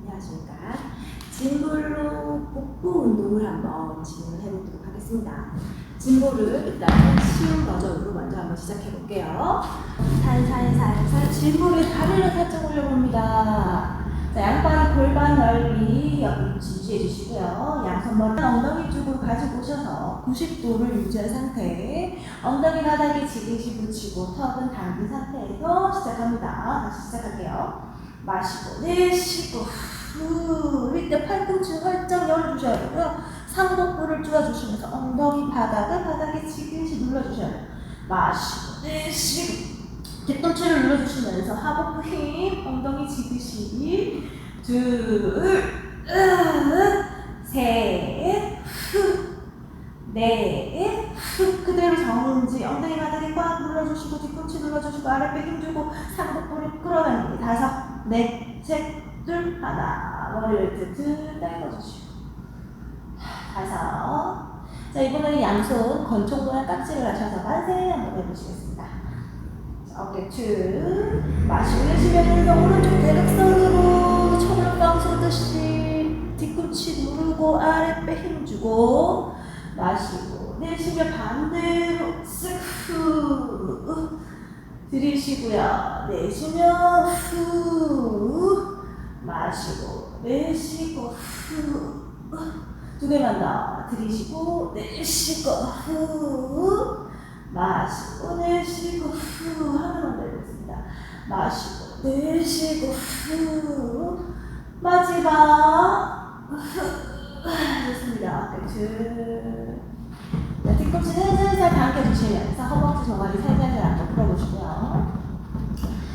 안녕하십니까. 진볼로 복부 운동을 한번 진행을 해보도록 하겠습니다. 진볼을 일단 쉬운 버전으로 먼저 한번 시작해 볼게요. 살살살살 진볼의 다리를 살짝 올려봅니다. 자, 양발 골반 넓이 옆으로 지지해 주시고요. 양손 머리 엉덩이 쪽으로 가지고 오셔서 90도를 유지한 상태. 엉덩이 바닥에 지그시 붙이고 턱은 당긴 상태에서 시작합니다. 다시 시작할게요. 마시고 내쉬고 후 이때 팔꿈치 활짝 열어주셔야 되고요. 상복부를 조여주시면서 엉덩이 바닥을 바닥에 지그시 눌러주셔야 돼요. 마시고 내쉬고 뒤꿈치를 눌러주시면서 하복부 힘 엉덩이 지그시. 둘, 으, 셋, 후, 넷, 후. 그대로 정지 엉덩이 바닥에 꽉 눌러주시고 뒤꿈치 눌러주시고 아랫배 힘주고 상복부를 끌어당기기 다섯, 넷, 셋, 둘, 하나. 머리를 튼튼 당겨주시고. 다섯 자 이번에는 양손 권총 모양 깍지를 하셔서 만세 한번 해보시겠습니다. 자, 어깨 쭉 마시고 내쉬면서 오른쪽 대각선으로 초물빵 쏘듯이 뒤꿈치 누르고 아랫배 힘주고 마시고 내쉬면 반대로 쓱 후. 들이쉬고요. 내쉬면 후 마시고 내쉬고 후 두 개만 더 들이쉬고 내쉬고 후 마시고 내쉬고 후 하나만 더 해보겠습니다. 마시고 내쉬고 후 마지막 후 좋습니다. 끝 자, 뒤꿈치 살살살 당겨주시면서